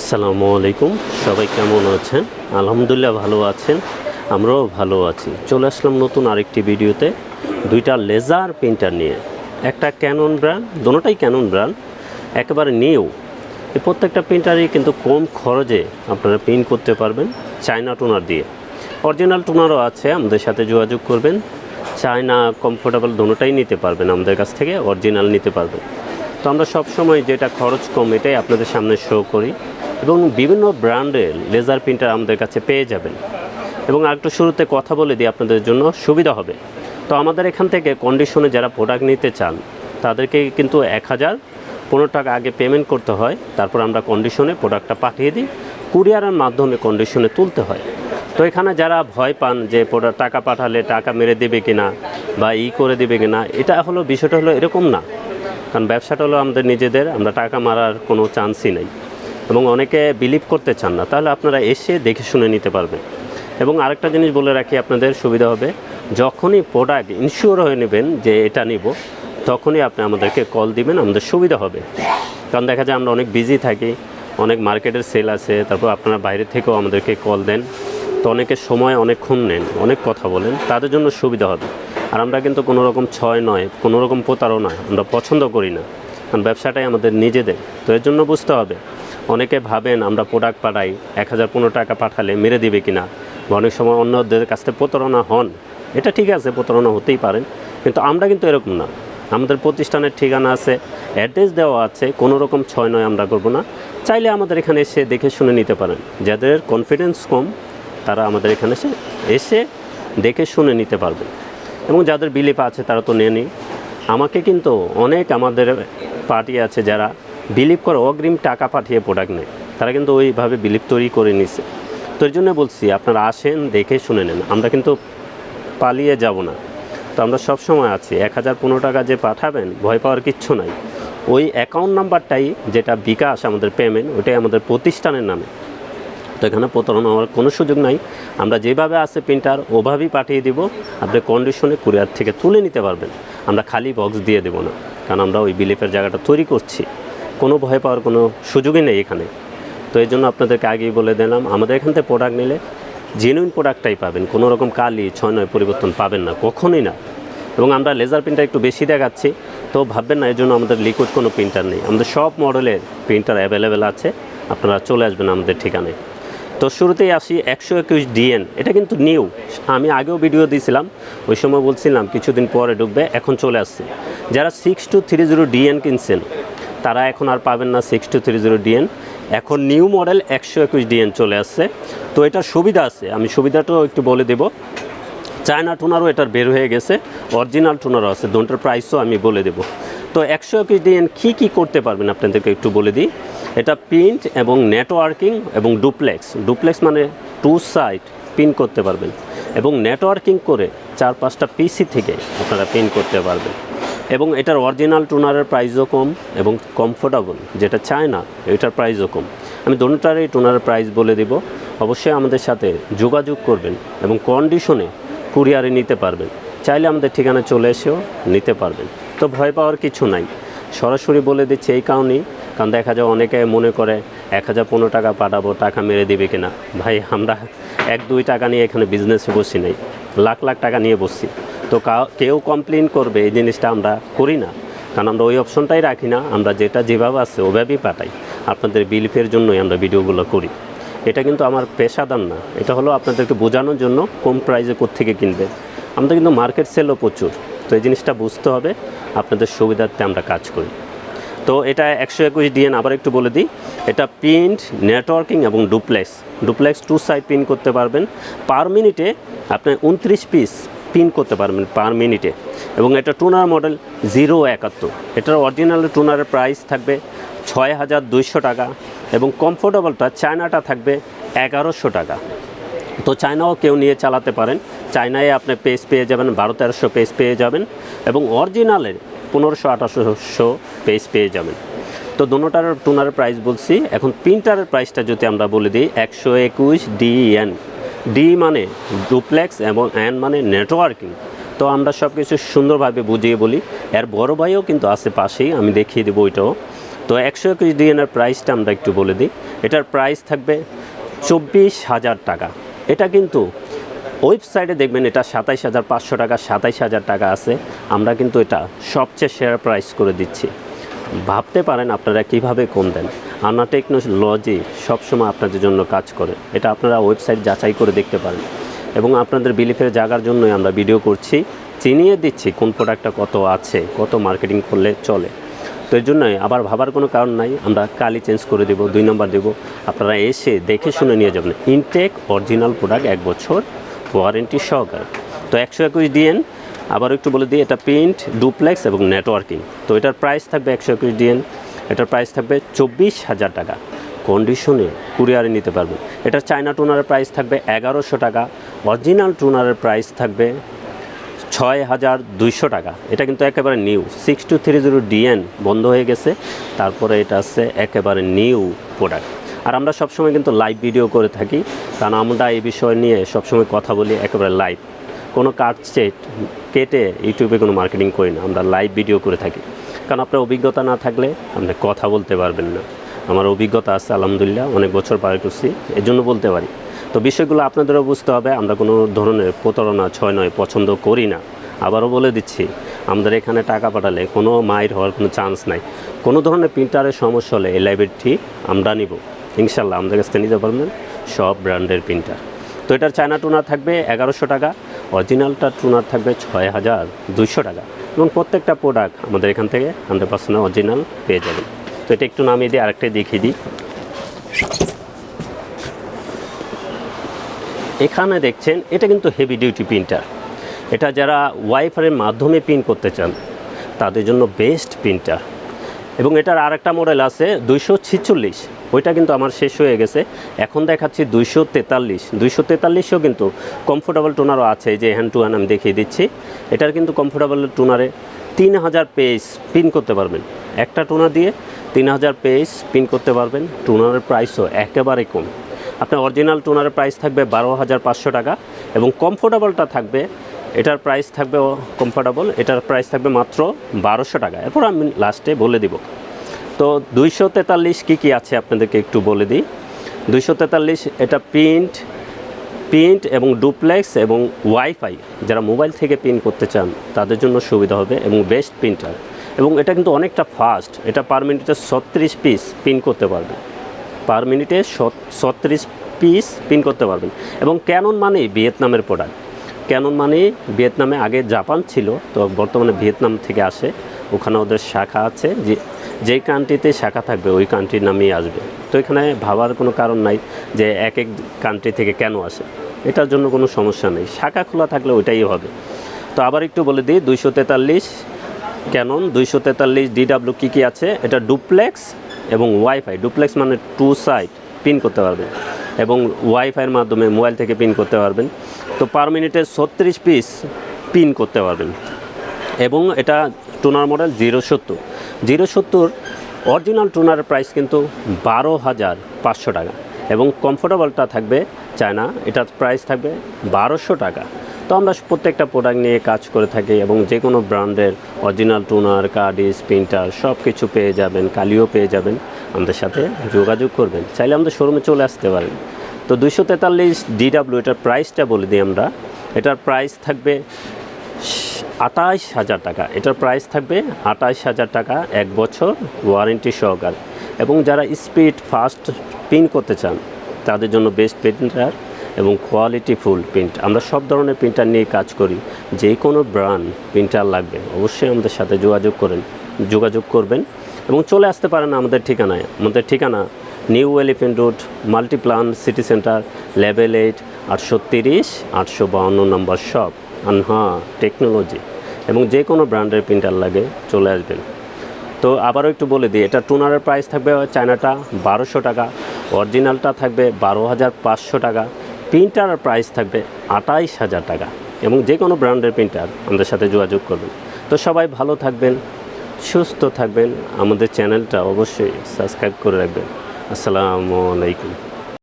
আসসালামু আলাইকুম। সবাই কেমন আছেন? আলহামদুলিল্লাহ ভালো আছেন। আমরাও ভালো আছি। চলে আসলাম নতুন আরেকটি ভিডিওতে। দুইটা লেজার প্রিন্টার নিয়ে। একটা ক্যানন ব্র্যান্ড দুটোটাই ক্যানন ব্র্যান্ড একেবারে নিউ এই প্রত্যেকটা প্রিন্টারই কিন্তু কম খরচে আপনারা প্রিন্ট করতে পারবেন চায়না টোনার দিয়ে। অরিজিনাল টোনারও আছে, আমাদের সাথে যোগাযোগ করবেন। চায়না কমফোর্টেবল দুটোটাই নিতে পারবেন আমাদের কাছ থেকে অরিজিনাল নিতে পারবেন। তো আমরা সবসময় যেটা খরচ কম, এটাই আপনাদের সামনে শো করি। এবং বিভিন্ন ব্র্যান্ডের লেজার প্রিন্টার আমাদের কাছে পেয়ে যাবেন। এবং আরেকটু শুরুতে কথা বলে দিই আপনাদের জন্য, সুবিধা হবে। তো আমাদের এখান থেকে কন্ডিশনে যারা প্রোডাক্ট নিতে চান, তাদেরকে কিন্তু এক হাজার পনেরো টাকা আগে পেমেন্ট করতে হয়। তারপর আমরা কন্ডিশনে প্রোডাক্টটা পাঠিয়ে দিই। কুরিয়ারের মাধ্যমে কন্ডিশনে তুলতে হয়। তো এখানে যারা ভয় পান যে প্রোডাক্ট টাকা পাঠালে টাকা মেরে দেবে কিনা বা ই করে দেবে কিনা, এটা হলো বিষয়টা হলো এরকম না। কারণ ব্যবসাটা হলো আমাদের নিজেদের, আমরা টাকা মারার কোনো চান্সই নেই। এবং অনেকে বিলিভ করতে চান না, তাহলে আপনারা এসে দেখে শুনে নিতে পারবেন। এবং আরেকটা জিনিস বলে রাখি, আপনাদের সুবিধা হবে, যখনই প্রোডাক্ট ইনশিওর হয়ে নেবেন যে এটা নিব, তখনই আপনি আমাদেরকে কল দিবেন, আমাদের সুবিধা হবে। কারণ দেখা যায় আমরা অনেক বিজি থাকি, অনেক মার্কেটের সেল আছে, তারপর আপনারা বাইরে থেকেও আমাদেরকে কল দেন। তো অনেকে সময় অনেকক্ষণ নেন, অনেক কথা বলেন, তাদের জন্য সুবিধা হবে। আর আমরা কিন্তু কোনো রকম ছয় নয়, কোনো রকম প্রতারণা আমরা পছন্দ করি না। কারণ ব্যবসাটাই আমাদের নিজেদের, তো এর জন্য বুঝতে হবে। অনেকে ভাবেন আমরা প্রোডাক্ট পাঠাই, এক হাজার পনেরো টাকা পাঠালে মেরে দিবে কিনা? বা অনেক সময় অন্যদের কাছ থেকে প্রতারণা হন। এটা ঠিক আছে, প্রতারণা হতেই পারেন। কিন্তু আমরা কিন্তু এরকম না। আমাদের প্রতিষ্ঠানের ঠিকানা আছে অ্যাড্রেস দেওয়া আছে, কোনো রকম ছয় নয় আমরা করব না। চাইলে আমাদের এখানে এসে দেখে শুনে নিতে পারেন। যাদের কনফিডেন্স কম, তারা আমাদের এখানে এসে এসে দেখে শুনে নিতে পারবে এবং যাদের বিলিপ আছে, তারা তো নেনি আমাকে কিন্তু অনেক আমাদের পার্টি আছে যারা বিলিভ করে অগ্রিম টাকা পাঠিয়ে প্রোডাক্ট নেয়। তারা কিন্তু ওইভাবে বিলিভ তৈরি করে নিছে। তো এর জন্য বলছি, আপনারা আসেন, দেখে শুনে নেন। আমরা কিন্তু পালিয়ে যাব না। তো আমরা সব সময় আছি। এক হাজার পনেরো টাকা যে পাঠাবেন, ভয় পাওয়ার কিচ্ছু নাই। ওই অ্যাকাউন্ট নাম্বারটাই যেটা বিকাশ আমাদের পেমেন্ট ওটাই আমাদের প্রতিষ্ঠানের নামে। তো এখানে প্রতারণা হওয়ার কোনো সুযোগ নাই। আমরা যেভাবে আছে প্রিন্টার ওভাবেই পাঠিয়ে দিব। আপনি কন্ডিশনে কুরিয়ার থেকে তুলে নিতে পারবেন। আমরা খালি বক্স দিয়ে দেবো না। কারণ আমরা ওই বিলিফের জায়গাটা তৈরি করছি। কোনো ভয় পাওয়ার কোনো সুযোগই নেই এখানে। তো এই জন্য আপনাদেরকে আগেই বলে দিলাম, আমাদের এখান থেকে প্রোডাক্ট নিলে জেনুইন প্রোডাক্টটাই পাবেন। কোনো রকম কালি, ছয় নয় পরিবর্তন পাবেন না, কখনোই না। এবং আমরা লেজার প্রিন্টার একটু বেশি দেখাচ্ছি, তো ভাববেন না এর জন্য আমাদের লিকুইড কোনো প্রিন্টার নেই। আমাদের সব মডেলের প্রিন্টার অ্যাভেলেবেল আছে, আপনারা চলে আসবেন আমাদের ঠিকানায়। তো শুরুতেই আসি, একশো একুশ ডিএন এটা কিন্তু নিউ আমি আগেও ভিডিও দিয়েছিলাম, ওই সময় বলছিলাম, কিছুদিন পরে ঢুকবে, এখন চলে আসছে। যারা six two three zero DN কিনছেন তারা এখন আর পাবেন না six two three zero DN এখন নিউ মডেল একশো একুশ ডিএন চলে আসছে। তো এটার সুবিধা আছে। আমি সুবিধাটাও একটু বলে দেবো। চায়না টোনারও এটার বের হয়ে গেছে। অরিজিনাল টোনারও আছে। দুটোর প্রাইসও আমি বলে দেবো। তো একশো একুশ ডিএন কী কী করতে পারবেন আপনাদেরকে একটু বলে দিই। এটা প্রিন্ট এবং নেটওয়ার্কিং এবং ডুপ্লেক্স ডুপ্লেক্স মানে টু সাইড পিন করতে পারবেন। এবং নেটওয়ার্কিং করে চার পাঁচটা পিসি থেকে আপনারা প্রিন্ট করতে পারবেন। এবং এটার অরিজিনাল টোনারের প্রাইসও কম এবং কমফোর্টেবল যেটা চায় না এটার প্রাইসও কম। আমি দুটারই টোনারের প্রাইস বলে দিব। অবশ্যই আমাদের সাথে যোগাযোগ করবেন এবং কন্ডিশনে কুরিয়ারে নিতে পারবেন। চাইলে আমাদের ঠিকানা চলে এসেও নিতে পারবেন। তো ভয় পাওয়ার কিছু নাই। সরাসরি বলে দিচ্ছে এই কারণেই, কারণ দেখা যায় অনেকে মনে করে এক হাজার পনেরো টাকা পাঠাবো, টাকা মেরে দিবে কিনা। ভাই, আমরা এক দুই টাকা নিয়ে এখানে বিজনেসে বসি নাই। লাখ লাখ টাকা নিয়ে বসছি। তো কেউ কমপ্লেন করবে, এই জিনিসটা আমরা করি না। কারণ আমরা ওই অপশনটাই রাখি না, আমরা যেটা যেভাবে আছে ওভাবেই পাঠাই। আপনাদের বিলিফের জন্যই আমরা ভিডিওগুলো করি। এটা কিন্তু আমার পেশাদার না। এটা হলো আপনাদেরকে বোঝানোর জন্য কম প্রাইসে কোত্থেকে কিনবে। আমাদের কিন্তু মার্কেট সেলও প্রচুর। তো এই জিনিসটা বুঝতে হবে, আপনাদের সুবিধার্থে আমরা কাজ করি। তো এটা একশো একুশ ডিএন আবার একটু বলে দিই। এটা প্রিন্ট নেটওয়ার্কিং এবং duplex duplex two side print করতে পারবেন। পার মিনিটে আপনার উনত্রিশ পিস প্রিন্ট করতে পারবেন পার মিনিটে। এবং এটা টুনার মডেল জিরো একাত্তর। এটার অরিজিনাল টুনারের প্রাইস থাকবে ছয় হাজার দুইশো টাকা এবং কমফোর্টেবলটা চায়নাটা থাকবে এগারোশো টাকা। তো চায়নাও কেউ নিয়ে চালাতে পারেন। চায়নায় আপনি পেজ পেয়ে যাবেন, বারো তেরোশো পেজ পেয়ে যাবেন এবং অরিজিনালের পনেরোশো আঠারোশো পেজ পেয়ে যাবেন। তো দোনোটার টোনার প্রাইস বলছি। এখন প্রিন্টারের প্রাইসটা যদি আমরা বলে দিই, একশো একুশ ডিএন ডি মানে ডুপ্লেক্স এবং এন মানে নেটওয়ার্কিং তো আমরা সব কিছু সুন্দরভাবে বুঝিয়ে বলি। এর বড় ভাইও কিন্তু আছে পাশেই, আমি দেখিয়ে দেবো ওইটাও। তো একশো একুশ ডিএনের প্রাইসটা আমরা একটু বলে দিই। এটার প্রাইস থাকবে চব্বিশ হাজার টাকা। এটা কিন্তু ওয়েবসাইটে দেখবেন এটা সাতাইশ হাজার পাঁচশো টাকা, সাতাইশ হাজার টাকা আছে। আমরা কিন্তু এটা সবচেয়ে শেয়ার প্রাইস করে দিচ্ছি। ভাবতে পারেন আপনারা কীভাবে কম দেন। আনা টেকনোলজি সবসময় আপনাদের জন্য কাজ করে। এটা আপনারা ওয়েবসাইট যাচাই করে দেখতে পারেন। এবং আপনাদের বিলিফের জাগার জন্যই আমরা ভিডিও করছি। চিনিয়ে দিচ্ছি কোন প্রোডাক্টটা কত আছে, কত মার্কেটিং করলে চলে। তো এর জন্যই আবার ভাবার কোনো কারণ নাই, আমরা কালি চেঞ্জ করে দেবো, দুই নম্বর দেবো। আপনারা এসে দেখে শুনে নিয়ে যাবেন। ইনটেক অরিজিনাল প্রোডাক্ট এক বছর ওয়ারেন্টি সহকারে। তো একশো একুশ ডিএন আবার একটু বলে দিই, এটা প্রিন্ট ডুপ্লেক্স এবং নেটওয়ার্কিং তো এটার প্রাইস থাকবে একশো একুশ ডিএন এটার প্রাইস থাকবে চব্বিশ হাজার টাকা। কন্ডিশনে কুরিয়ারে নিতে পারবেন। এটার চায়না টুনারের প্রাইস থাকবে এগারোশো টাকা। অরিজিনাল টুনারের প্রাইস থাকবে ছয় হাজার দুইশো টাকা। এটা কিন্তু একেবারে new six two three zero DN বন্ধ হয়ে গেছে। তারপরে এটা আছে একেবারে নিউ প্রোডাক্ট আর আমরা সবসময় কিন্তু লাইভ ভিডিও করে থাকি। কারণ আমরা এই বিষয় নিয়ে সবসময় কথা বলি একেবারে লাইভ কোনো কাট সেট কেটে ইউটিউবে কোনো মার্কেটিং করি না। আমরা লাইভ ভিডিও করে থাকি। কারণ আপনার অভিজ্ঞতা না থাকলে আপনি কথা বলতে পারবেন না। আমার অভিজ্ঞতা আছে, আলহামদুলিল্লাহ, অনেক বছর পার করছি এর জন্য বলতে পারি। তো বিষয়গুলো আপনাদেরও বুঝতে হবে, আমরা কোনো ধরনের প্রতারণা ছয় নয় পছন্দ করি না। আবারও বলে দিচ্ছি, আমাদের এখানে টাকা পাঠালে কোনো মায়ের হওয়ার কোনো চান্স নাই। কোনো ধরনের প্রিন্টারের সমস্যা হলে এই লাইব্রেরিটি আমরা নিব। ইনশাল্লাহ আমাদের কাছ থেকে নিতে পারবেন সব ব্র্যান্ডের প্রিন্টার। তো এটার চায়না টুনার থাকবে এগারোশো টাকা অরিজিনালটা টুনার থাকবে ছয় হাজার দুইশো টাকা। এবং প্রত্যেকটা প্রোডাক্ট আমাদের এখান থেকে হান্ড্রেড পার্সেন্ট অরিজিনাল পেয়ে যাবেন। তো এটা একটু নামিয়ে দিয়ে আরেকটা দেখিয়ে দিই। এখানে দেখছেন, এটা কিন্তু হেভি ডিউটি প্রিন্টার এটা যারা ওয়াইফাইয়ের মাধ্যমে প্রিন্ট করতে চান, তাদের জন্য বেস্ট প্রিন্টার এবং এটার আরেকটা মডেল আছে দুইশো ছিচল্লিশ। ওইটা কিন্তু আমার শেষ হয়ে গেছে। এখন দেখাচ্ছি দুইশো তেতাল্লিশ। দুইশো তেতাল্লিশও কিন্তু কমফোর্টেবল টোনারও আছে যে হ্যান্ড টু হ্যান্ড আমি দেখিয়ে দিচ্ছি। এটার কিন্তু কমফোর্টেবল টোনারে তিন হাজার পেজ পিন করতে পারবেন। একটা টোনার দিয়ে তিন হাজার পেজ পিন করতে পারবেন। টোনারের প্রাইসও একেবারে কম। আপনার অরিজিনাল টোনারের প্রাইস থাকবে বারো হাজার পাঁচশো টাকা এবং কমফোর্টেবলটা থাকবে, এটার প্রাইস থাকবে কমফোর্টেবল এটার প্রাইস থাকবে মাত্র বারোশো টাকা। এরপর আমি লাস্টে বলে দিব। তো দুইশো তেতাল্লিশ কী কী আছে আপনাদেরকে একটু বলে দিই? দুইশো তেতাল্লিশ, এটা প্রিন্ট প্রিন্ট এবং ডুপ্লেক্স এবং ওয়াইফাই যারা মোবাইল থেকে প্রিন্ট করতে চান, তাদের জন্য সুবিধা হবে এবং বেস্ট প্রিন্টার এবং এটা কিন্তু অনেকটা ফাস্ট এটা পার মিনিটে ছত্রিশ পিস প্রিন্ট করতে পারবে পার মিনিটে ছত্রিশ পিস প্রিন্ট করতে পারবেন। এবং ক্যানন মানে ভিয়েতনামের প্রোডাক্ট ক্যানন মানে ভিয়েতনামে আগে জাপান ছিল, তো বর্তমানে ভিয়েতনাম থেকে আসে। ওখানে ওদের শাখা আছে যে যেই কান্ট্রিতে শাখা থাকবে, ওই কান্ট্রির নামেই আসবে। তো এখানে ভাবার কোনো কারণ নাই যে এক এক কান্ট্রি থেকে কেন আসে। এটার জন্য কোনো সমস্যা নেই। শাখা খোলা থাকলে ওইটাই হবে। তো আবার একটু বলে দিই, দুইশো তেতাল্লিশ ক্যানন দুইশো তেতাল্লিশ ডিডাব্লিউ কী কী আছে? এটা ডুপ্লেক্স এবং ওয়াইফাই ডুপ্লেক্স মানে টু সাইড পিন করতে পারবেন। এবং ওয়াইফাইয়ের মাধ্যমে মোবাইল থেকে পিন করতে পারবেন। তো পার মিনিটে ছত্রিশ পিস পিন করতে পারবেন। এবং এটা টোনার মডেল জিরো সত্তর। জিরো সত্তর অরিজিনাল টুনার প্রাইস কিন্তু বারো হাজার পাঁচশো টাকা এবং কমফোর্টেবলটা থাকবে চায়না, এটার প্রাইস থাকবে বারোশো টাকা। তো আমরা প্রত্যেকটা প্রোডাক্ট নিয়ে কাজ করে থাকি এবং যে কোনো ব্র্যান্ডের অরিজিনাল টুনার কার্ডিস, প্রিন্টার সব কিছু পেয়ে যাবেন, কালিও পেয়ে যাবেন। আমাদের সাথে যোগাযোগ করবেন। চাইলে আমাদের শোরুমে চলে আসতে পারেন। তো দুশো তেতাল্লিশ ডিডাব্লিউ এটার প্রাইসটা বলে দিই আমরা। এটার প্রাইস থাকবে আঠাইশ হাজার টাকা। এটার প্রাইস থাকবে আঠাইশ হাজার টাকা এক বছর ওয়ারেন্টি সহকার। এবং যারা স্পিড ফাস্ট প্রিন্ট করতে চান, তাদের জন্য বেস্ট প্রিন্টার এবং কোয়ালিটি ফুল প্রিন্ট আমরা সব ধরনের প্রিন্টার নিয়ে কাজ করি। যে কোনো ব্র্যান্ড প্রিন্টার লাগবে, অবশ্যই আমাদের সাথে যোগাযোগ করেন, যোগাযোগ করবেন। এবং চলে আসতে পারেন আমাদের ঠিকানায়। আমাদের ঠিকানা New Elephant Road Multiplan City Centre level eight আটশো তিরিশ, আটশো বাউন্ন নম্বর শপ আনহা টেকনোলজি এবং যে কোনো ব্র্যান্ডের প্রিন্টার লাগে চলে আসবেন। তো আবারও একটু বলে দিই, এটা টুনারের প্রাইস থাকবে চায়নাটা বারোশো টাকা, অরিজিনালটা থাকবে বারো হাজার পাঁচশো টাকা প্রিন্টারের প্রাইস থাকবে আটাইশ হাজার টাকা এবং যে কোনো ব্র্যান্ডের প্রিন্টার আমাদের সাথে যোগাযোগ করবেন। তো সবাই ভালো থাকবেন, সুস্থ থাকবেন, আমাদের চ্যানেলটা অবশ্যই সাবস্ক্রাইব করে রাখবেন। আসসালামু আলাইকুম।